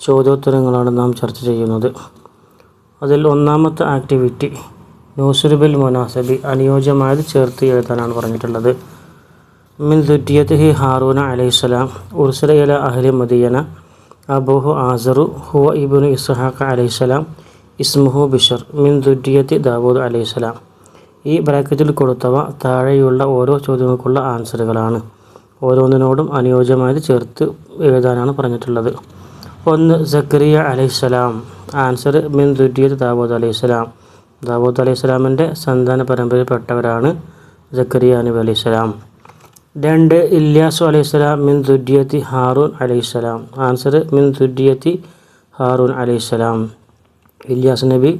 ചോദ്യോത്തരങ്ങളാണ് നാം ചർച്ച ചെയ്യുന്നത്. അതിൽ ഒന്നാമത്തെ ആക്ടിവിറ്റി നൂസുരുബിൽ മുനാസബി അനുയോജ്യമായത് ചേർത്ത് എഴുതാനാണ് പറഞ്ഞിട്ടുള്ളത്. മിൻ ദുറ്റിയത്ത് ഹാറൂന അലൈഹിസ്സലാം ഉർസല ഇല അഹ്ലി മദിയന അബൂഹു ആസറു ഹുവ ഇബുനു ഇസ്ഹാഖ് അലൈഹിസ്സലാം ഇസ്മുഹു ബിഷർ മിൻ ദുറ്റിയത്ത് ദാവൂദ് അലൈഹിസ്സലാം. ഈ ബ്രാക്കറ്റിൽ കൊടുത്തവ താഴെയുള്ള ഓരോ ചോദ്യങ്ങൾക്കുള്ള ആൻസറുകളാണ്. ഓരോന്നിനോടും അനുയോജ്യമായത് ചേർത്ത് എഴുതാനാണ് പറഞ്ഞിട്ടുള്ളത്. ഒന്ന് സക്കരിയ അലൈഹിസ്സലാം ആൻസർ മിൻ ദുരിയത് ദാവൂദ് അലൈഹിസ്സലാം ദാവൂദ് അലൈഹിസ്സലാമിന്റെ സന്താന പരമ്പരയിൽപ്പെട്ടവരാണ് സക്കരിയ നബി അലൈഹിസ്സലാം രണ്ട് ഇല്യാസു അലൈഹിസ്സലാം മിൻ ദുര്യത്തി ഹാറൂൻ അലൈഹിസ്സലാം ആൻസർ മിൻ ദുര്യത്തി ഹാറൂൻ അലൈഹിസ്സലാം ഇല്യാസ് നബി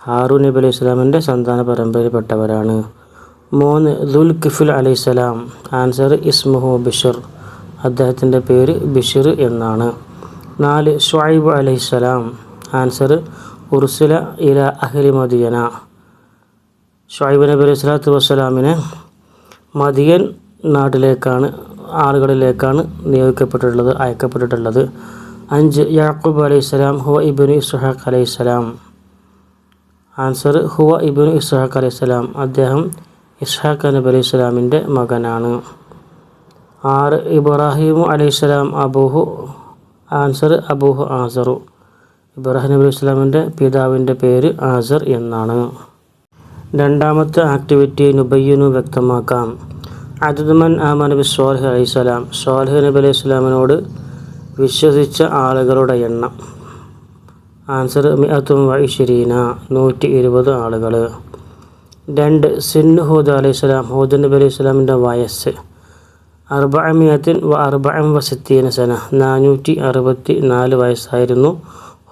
ഹാറൂൻ നബി അലൈഹി സ്വലാമിന്റെ സന്താന പരമ്പരയിൽപ്പെട്ടവരാണ്. മൂന്ന് ദുൽ കിഫുൽ അലൈഹിസ്സലാം ആൻസർ ഇസ്മുഹു ബിഷർ അദ്ദേഹത്തിന്റെ പേര് ബിഷർ എന്നാണ്. നാല് ഷുഐബ് അലൈഹിസ്സലാം ആൻസർ ഉർസുല ഇല അഹ്ലി മദിയന ഷുഐബ് നബി അലൈഹി സ്വലാത്തു വസ്സലാമിനെ മദിയൻ നാട്ടിലേക്കാണ് ആളുകളിലേക്കാണ് നിയോഗിക്കപ്പെട്ടിട്ടുള്ളത് അയക്കപ്പെട്ടിട്ടുള്ളത്. അഞ്ച് യാക്കൂബ് അലൈഹിസ്സലാം ഹുവ ഇബിനു ഇസ്ഹാഖ് അലൈഹിസ്സലാം ആൻസർ ഹുവ ഇബിനു ഇസ്ഹാഖ് അലൈഹിസ്സലാം അദ്ദേഹം ഇസ്ഹാഖ് നബി അലൈഹി സ്വലാമിന്റെ മകനാണ്. ആറ് ഇബ്രാഹിം അലൈഹിസ്സലാം അബൂഹു ആൻസർ അബൂഹ് ആസറു. ഇബ്രാഹിം നബി ഇസ്ലാമിന്റെ പിതാവിന്റെ പേര് ആസർ എന്നാണ്. രണ്ടാമത്തെ ആക്ടിവിറ്റി നുബയ്യനു വ്യക്തമാക്കാം. അദുദ്മൻ അഹമ്മദ് നബി സ്വാലിഹ് അലൈഹി സ്വലാം സ്വാലിഹ് നബി അലൈഹി സ്വലാമിനോട് വിശ്വസിച്ച ആളുകളുടെ എണ്ണം. ആൻസർ മിഅത്തും വൈഷിരീന നൂറ്റി ഇരുപത് ആളുകൾ രണ്ട് സിന്നു ഹൂദ് അലൈഹി സ്വലാം ഹൂദ് നബി അലൈഹി സ്വലാമിന്റെ വയസ്സ്. അർബഅമിയത്തിൻ നാനൂറ്റി അറുപത്തി നാല് വയസ്സായിരുന്നു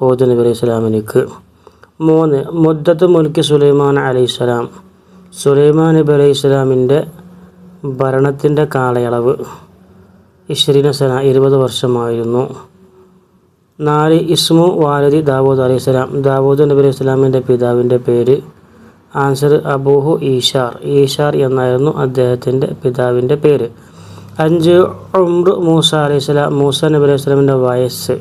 ഹൂദ് നബി അലൈഹി സ്വലാമിനിക്ക്. മൂന്ന് മുദ്ദത്ത് മുൽക്ക് സുലൈമാൻ അലൈഹി സ്വലാം. സുലൈമാൻ നബി അലൈഹി സ്വലാമിന്റെ ഭരണത്തിന്റെ കാലയളവ് ഇഷ്രീന സന ഇരുപത് വർഷമായിരുന്നു. നാല് ഇസ്മു വാലദി ദാവൂദ് അലൈഹി സ്വലാം. ദാവൂദ് നബി അലൈഹി സ്വലാമിന്റെ പിതാവിന്റെ പേര് ആൻസർ അബൂഹു ഈഷാർ ഈഷാർ എന്നായിരുന്നു അദ്ദേഹത്തിന്റെ പിതാവിന്റെ പേര്. അഞ്ച് ഉംറു മൂസ അലൈഹി സ്വലാം മൂസ നബി അലൈഹി സ്വലാമിന്റെ വയസ്സ്.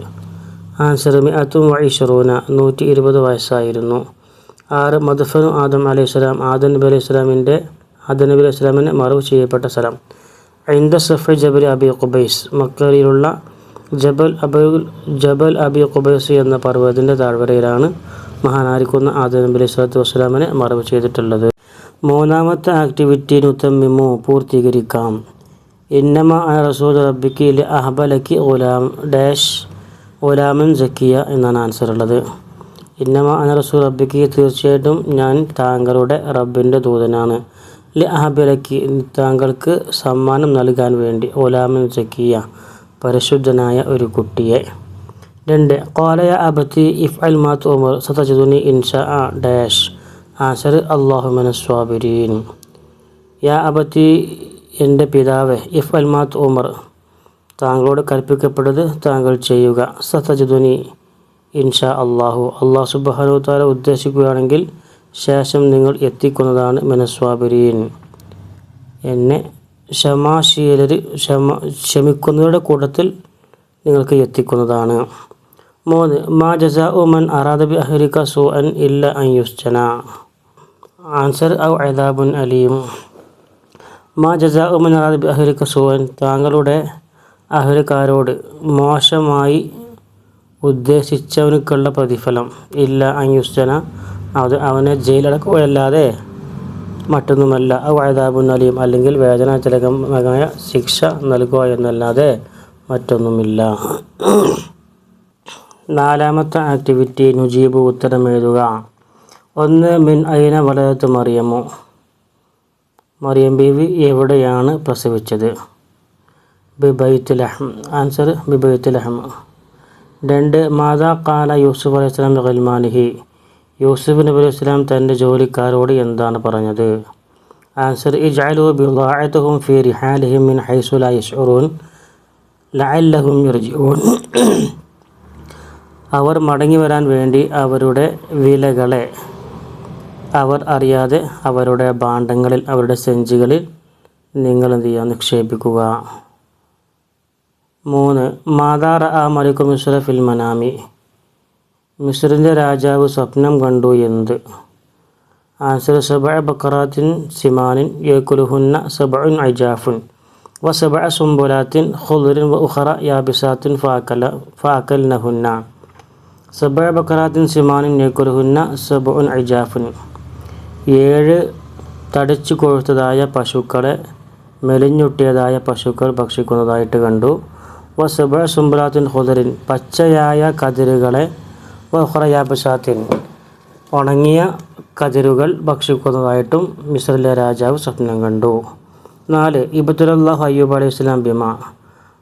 ആൻസർ മിഅത്തും വൈഷറൂന നൂറ്റി ഇരുപത് വയസ്സായിരുന്നു. ആറ് മദഫനു ആദം അലൈഹി സ്വലാം ആദം നബി അലൈഹി സ്വലാമിന്റെ ആദം നബി അലൈഹി സ്വലാമിന് മറവ് ചെയ്യപ്പെട്ട സ്ഥലം. ഐന്ദ സഫ ജബൽ അബി ഖുബൈസ് മക്കയിലുള്ള ജബൽ അബു ജബൽ അബി ഖുബൈസ് എന്ന പർവതത്തിന്റെ താഴ്വരയിലാണ് മഹാനാരിക്കുന്ന ആദം നബി അലൈഹി സ്വലാത്തു വസ്സലാമിനെ മറവ് ചെയ്തിട്ടുള്ളത്. മൂന്നാമത്തെ ആക്ടിവിറ്റി നുത്തമ്മിമോ പൂർത്തീകരിക്കാം. ഇന്നമ അന റസൂൽ റബ്ബിക്ക് ലി അഹബലക്ക് ഗുലാം ഡാഷ് ഗുലാമൻ ജക്കിയ എന്നാണ് ആൻസർ ഉള്ളത്. ഇന്നമ അന റസൂൽ റബ്ബിക്ക് തീർച്ചയായിട്ടും ഞാൻ താങ്കളുടെ റബ്ബിന്റെ ദൂതനാണ്. ലി അഹബലക്ക് താങ്കൾക്ക് സമ്മാനം നൽകാൻ വേണ്ടി ഗുലാമൻ ജക്കിയ പരിശുദ്ധനായ ഒരു കുട്ടിയെ. രണ്ട് കോലയ അബത്തി ഇഫ് അൽ മാത്ത് ഉമർ സതജുദുനി ഇൻഷ ആ ഡാഷ് ആൻസർ അള്ളാഹുമന സ്വാബിരീൻ യാ അബത്തി എന്റെ പിതാവ് ഇഫ് അൽമാത് ഉമർ താങ്കളോട് കൽപ്പിക്കപ്പെട്ടത് താങ്കൾ ചെയ്യുക. സതജുദുനി ഇൻഷാ അള്ളാഹു അള്ളാഹു സുബാനു താല ഉദ്ദേശിക്കുകയാണെങ്കിൽ ശേഷം നിങ്ങൾ എത്തിക്കുന്നതാണ് മനസ്വാബരീൻ. എന്നെ ക്ഷമാശീലർ ക്ഷമ ക്ഷമിക്കുന്നവരുടെ കൂട്ടത്തിൽ നിങ്ങൾക്ക് എത്തിക്കുന്നതാണ്. മൂന്ന് മാ ജസ ഉമൻ അറാദബി അഹരിക സു അൻ ഇല്ല അൻ യുസ്ജന. ആൻസർ ഔ അദാബുൻ അലീം. മാ ജസ സു അൻ താങ്കളുടെ അഹുരക്കാരോട് മോശമായി ഉദ്ദേശിച്ചവനുക്കുള്ള പ്രതിഫലം ഇല്ല അൻ യുസ്ജന. അത് അവനെ ജയിലടക്കുകയല്ലാതെ മറ്റൊന്നുമല്ല. അവഴതാബുൻ അലിയും അല്ലെങ്കിൽ വേദനാജനകമായ ശിക്ഷ നൽകുക എന്നല്ലാതെ മറ്റൊന്നുമില്ല. നാലാമത്തെ ആക്ടിവിറ്റി നുജീബ് ഉത്തരം എഴുതുക ഒന്ന് മിൻ അയിന വളരത്ത് മറിയമോ മറിയം ബീവി എവിടെയാണ് പ്രസവിച്ചത്? ബിബൈത്തുലഹം. ആൻസർ ബിബൈത്തുലഹം. രണ്ട് മാതാ കാല യൂസുഫ് അലൈഹി സ്വലാം ഗൽമാനിഹി. യൂസുഫ് നബി അലൈഹി സ്വലാം തന്റെ ജോലിക്കാരോട് എന്താണ് പറഞ്ഞത്? ആൻസർ ഇജാലു ബിദാഅത്തുഹും ഫി റിഹാലിഹിം മിൻ ഹൈസു ലാ യശ്ഉറൂൻ ലഅല്ലഹും യർജിഊൻ. അവർ മടങ്ങി വരാൻ വേണ്ടി അവരുടെ വിലകളെ അവർ അറിയാതെ അവരുടെ ഭാണ്ഡങ്ങളിൽ അവരുടെ സെഞ്ചുകളിൽ നിങ്ങൾ എന്ത് ചെയ്യുക? നിക്ഷേപിക്കുക. മൂന്ന് മാതാർ ആ മലിക്കു മിശ്ര ഫിൽ മനാമി. മിശ്രിന്റെ രാജാവ് സ്വപ്നം കണ്ടു എന്ത്? ആൻസർ സബ ബക്കറാത്തിൻ സിമാനിൻ യേക്കുലുഹുന്ന സബഉൻ അജാഫുൻ വ സബ സുംബുലാത്തിൻ ഖുദുരിൻ വ ഉഖറ യാബിസാത്തിൻ ഫാക്കല ഫാക്കൽ നഹുന്ന സബ ബക്കറാത്തിൻ സിമാനിൻ യേക്കുലുഹുന്ന സബഉൻ അജാഫുൻ. ഏഴ് തടിച്ചു കൊഴുത്തതായ പശുക്കളെ മെലിഞ്ഞുട്ടിയതായ പശുക്കൾ ഭക്ഷിക്കുന്നതായിട്ട് കണ്ടു. വ സബ സുംബുലാത്തിൻ ഖുദറിൻ പച്ചയായ കതിരുകളെ വ ഉണങ്ങിയ കതിരുകൾ ഭക്ഷിക്കുന്നതായിട്ടും മിസ്രിലെ രാജാവ് സ്വപ്നം കണ്ടു. നാല് ഇബത്തുലല്ലാഹു അയ്യൂബ് അലൈഹി സ്വലാം ബിമ.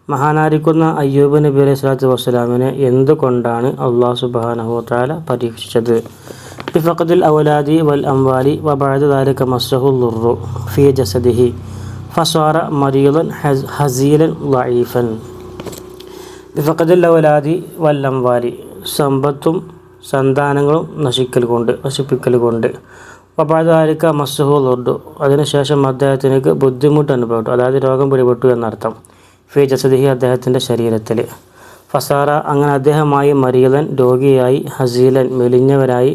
മഹാനായിരിക്കുന്ന അയ്യൂബ് നബി അലൈഹി സ്വലാത്തു വസ്സലാമിനെ എന്തുകൊണ്ടാണ് അള്ളാഹു സുബാനഹു താല പരീക്ഷിച്ചത്? ബിഫഖദിൽ ഔലാദി വൽ അംവാലി ذلك ളുറു ഫി ജസദിഹി ഫസ്വാറ മരീദൻ ഹസീലൻ ലഈഫൻ ബിഫഖദിൽ ഔലാദി വൽ അംവാലി സമ്പത്തും സന്താനങ്ങളും നശിക്കൽ കൊണ്ട് നശിപ്പിക്കൽ കൊണ്ട് വബാദാലിക്ക മസ്സുഹു ലൊർഡു അതിനുശേഷം അദ്ദേഹത്തിനേക്ക് ബുദ്ധിമുട്ട് അനുഭവപ്പെട്ടു. അതായത് രോഗം പിടിപെട്ടു എന്നർത്ഥം. ഫി ജസദിഹി അദ്ദേഹത്തിന്റെ ശരീരത്തിൽ. ഫസാറ അങ്ങനെ അദ്ദേഹമായി മരിയതൻ രോഗിയായി ഹസീലൻ മെലിഞ്ഞവരായി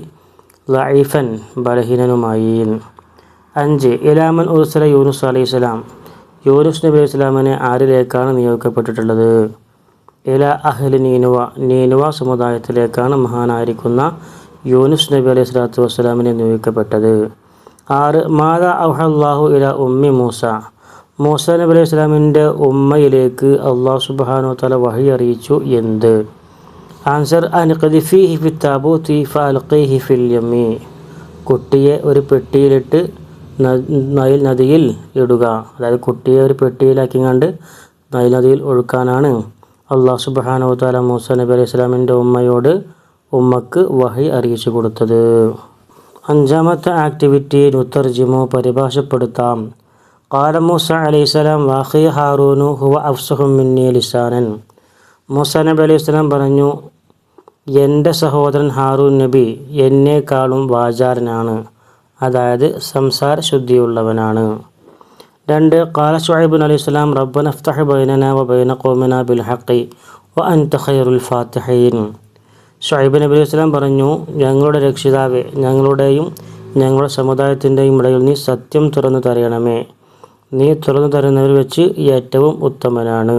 ലൈഫൻ ബലഹീനനുമായി അഞ്ച് ഇലാമൻ ഉർസല യൂനുസ് അലൈഹി സ്വലാം യൂനുസ് നബി അലൈഹി സ്വലാമിനെ ആരിലേക്കാണ് നിയോഗിക്കപ്പെട്ടിട്ടുള്ളത്? ഇല അഹ്ലി നീനുവ നീനുവ സമുദായത്തിലേക്കാണ് മഹാനായിരിക്കുന്ന യൂനുസ് നബി അലൈഹി സ്വലാത്തു വസ്സലാമിനെ നിയോഗിക്കപ്പെട്ടത്. ആറ് മാത അഹ്ലാഹു ഇല ഉമ്മി മൂസ. മൂസ നബി അലൈഹി സ്വലാമിന്റെ ഉമ്മയിലേക്ക് അള്ളാഹു സുബാനോ തല വഹി അറിയിച്ചു എന്ത്? ആൻസർ അൻഖദിഫിഹി ഫി താബൂത്തി ഫൽഖിഹി ഫിൽ യമി കുട്ടിയെ ഒരു പെട്ടിയിലിട്ട് നൈൽ നദിയിൽ ഇടുക. അതായത് കുട്ടിയെ ഒരു പെട്ടിയിലാക്കിങ്ങാണ്ട് നൈൽ നദിയിൽ ഒഴുക്കാനാണ്. അള്ളാഹ് സുബാനോ താല മൂസ നബി അലൈഹി സ്വലാമിന്റെ ഉമ്മയോട് ഉമ്മക്ക് വഹി അറിയിച്ചു കൊടുത്തത്. അഞ്ചാമത്തെ ആക്ടിവിറ്റി നുത്തർജിമു പരിഭാഷപ്പെടുത്താം. കാല മൂസ അലൈഹിസ്സലാം വാഹി ഹാറൂനു ഹുവ അഫ്സഹുമിന്നി ലിസാനൻ. മൂസ നബി അലൈഹി സ്വലാം പറഞ്ഞു എന്റെ സഹോദരൻ ഹാറൂൻ നബി എന്നേക്കാളും വാചാരനാണ്. അതായത് സംസാര ശുദ്ധിയുള്ളവനാണ് രണ്ട് കാല ഷുഹൈബുൻ അലൈഹി സ്വലാം റബ്ബൻ അഫ്തഹ് ബൈനന വ ബൈന കോമിന ബിൽ ഹക്കി വ അൻത ഖൈറുൽ ഫാത്തിഹീൻ. ഷുഹൈബ് നബി അലൈഹി സ്വലാം പറഞ്ഞു ഞങ്ങളുടെ രക്ഷിതാവെ ഞങ്ങളുടെയും ഞങ്ങളുടെ സമുദായത്തിന്റെയും ഇടയിൽ നീ സത്യം തുറന്നു തരയണമേ നീ തുറന്നു തരുന്നവർ വെച്ച് ഏറ്റവും ഉത്തമനാണ്.